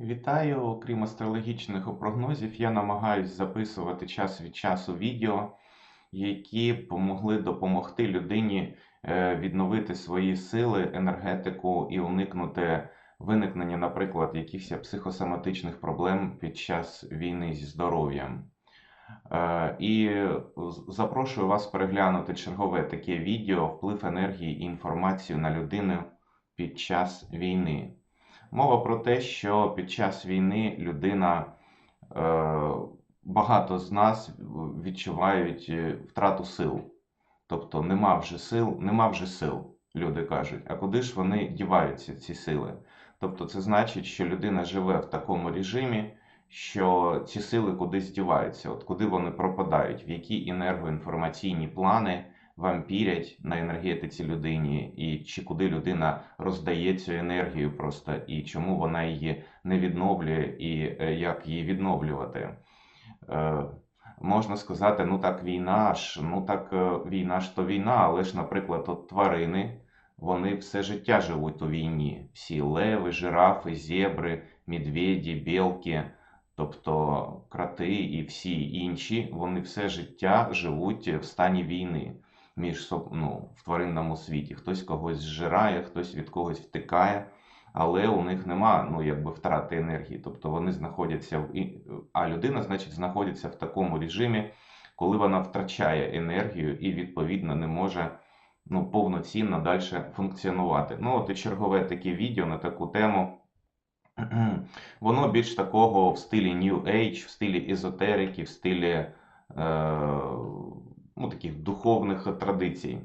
Вітаю! Окрім астрологічних прогнозів, я намагаюсь записувати час від часу відео, які б могли допомогти людині е, відновити свої сили, енергетику і уникнути виникнення, наприклад, якихось психосоматичних проблем під час війни зі здоров'ям. Е, І запрошую вас переглянути чергове таке відео вплив енергії і інформацію на людину під час війни. Мова про те, що під час війни людина, е, багато з нас відчувають е, втрату сил. Тобто нема вже сил, нема вже сил, люди кажуть. А куди ж вони діваються, ці сили? Тобто це значить, що людина живе в такому режимі, що ці сили кудись діваються, от куди вони пропадають, в які енергоінформаційні плани вампірять на енергетиці людині, і чи куди людина роздає цю енергію просто, і чому вона її не відновлює, і е, як її відновлювати. Е, Можна сказати, ну так війна ж, ну так е, війна ж то війна, але ж, наприклад, от тварини, вони все життя живуть у війні. Всі леви, жирафи, зебри, медведі, білки, тобто крати і всі інші, вони все життя живуть в стані війни між ну, в тваринному світі. Хтось когось зжирає, хтось від когось втикає, але у них нема ну, якби втрати енергії. Тобто вони знаходяться в а людина, значить, знаходиться в такому режимі, коли вона втрачає енергію і відповідно не може ну, повноцінно далі функціонувати. Ну, от і чергове таке відео на таку тему. Воно більш такого в стилі New Age, в стилі езотерики, в стилі е, ну, таких духовних традицій.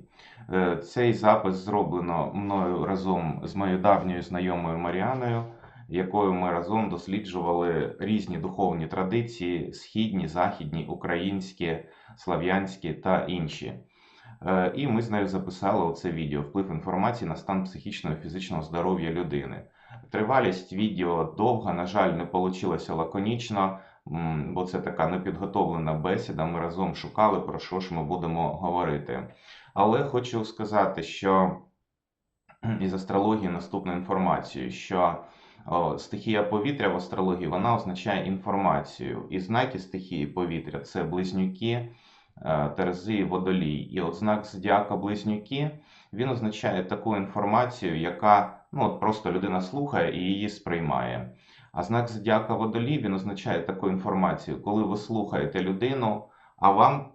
Е, Цей запис зроблено мною разом з моєю давньою знайомою Маріаною, якою ми разом досліджували різні духовні традиції: східні, західні, українські, слав'янські та інші. Е, І ми з нею записали оце відео вплив інформації на стан психічного і фізичного здоров'я людини. Тривалість відео довга, на жаль, не вийшло лаконічно, бо це така непідготовлена бесіда. Ми разом шукали, про що ж ми будемо говорити. Але хочу сказати, що із астрології наступну інформацію, що стихія повітря в астрології вона означає інформацію. І знаки стихії повітря це близнюки, е, терези водолій. І от знак зодіака близнюки він означає таку інформацію, яка ну, от просто людина слухає і її сприймає. А знак зодіака водолій він означає таку інформацію, коли ви слухаєте людину, а вам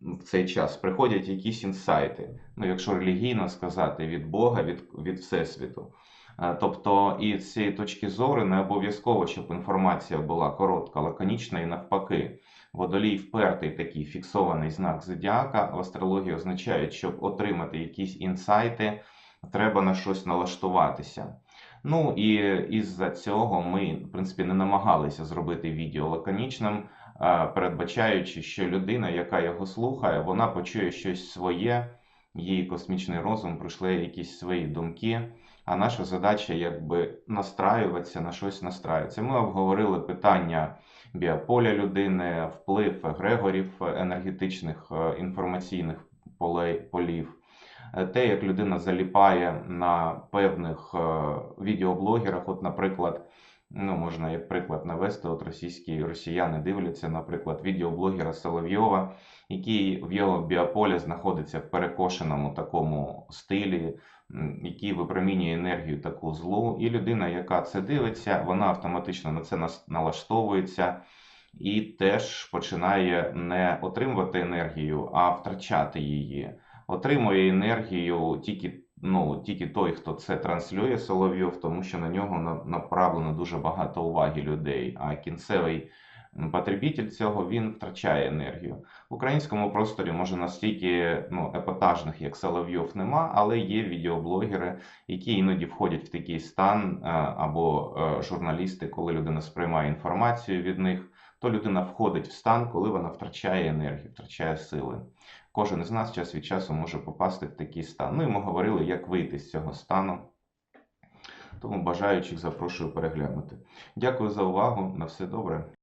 в цей час приходять якісь інсайти. Ну, якщо релігійно сказати, від Бога, від, від Всесвіту. Е, Тобто, і з цієї точки зору не обов'язково, щоб інформація була коротка, лаконічна і навпаки. Водолій впертий такий фіксований знак зодіака в астрології означає, щоб отримати якісь інсайти, треба на щось налаштуватися. Ну і із-за цього ми, в принципі, не намагалися зробити відео лаконічним, передбачаючи, що людина, яка його слухає, вона почує щось своє, її космічний розум прийшли якісь свої думки. А наша задача якби настраюватися на щось настраюватися. Ми обговорили питання біополя людини, вплив егрегорів енергетичних е, інформаційних полів, те, як людина заліпає на певних е, відеоблогерах. От, наприклад, ну можна як приклад навести, от російські росіяни дивляться, наприклад, відеоблогера Соловйова, який в його біополі знаходиться в перекошеному такому стилі, який випромінює енергію таку злу. І людина, яка це дивиться, вона автоматично на це налаштовується. І теж починає не отримувати енергію, а втрачати її. Отримує енергію тільки, ну, тільки той, хто це транслює Соловйов, тому що на нього направлено дуже багато уваги людей. А кінцевий потребитель цього він втрачає енергію. В українському просторі може настільки ну, епатажних, як Соловйов, нема, але є відеоблогери, які іноді входять в такий стан, е, або е, журналісти, коли людина сприймає інформацію від них, то людина входить в стан, коли вона втрачає енергію, втрачає сили. Кожен із нас час від часу може попасти в такий стан. Ну і ми говорили, як вийти з цього стану. Тому бажаючих запрошую переглянути. Дякую за увагу. На все добре.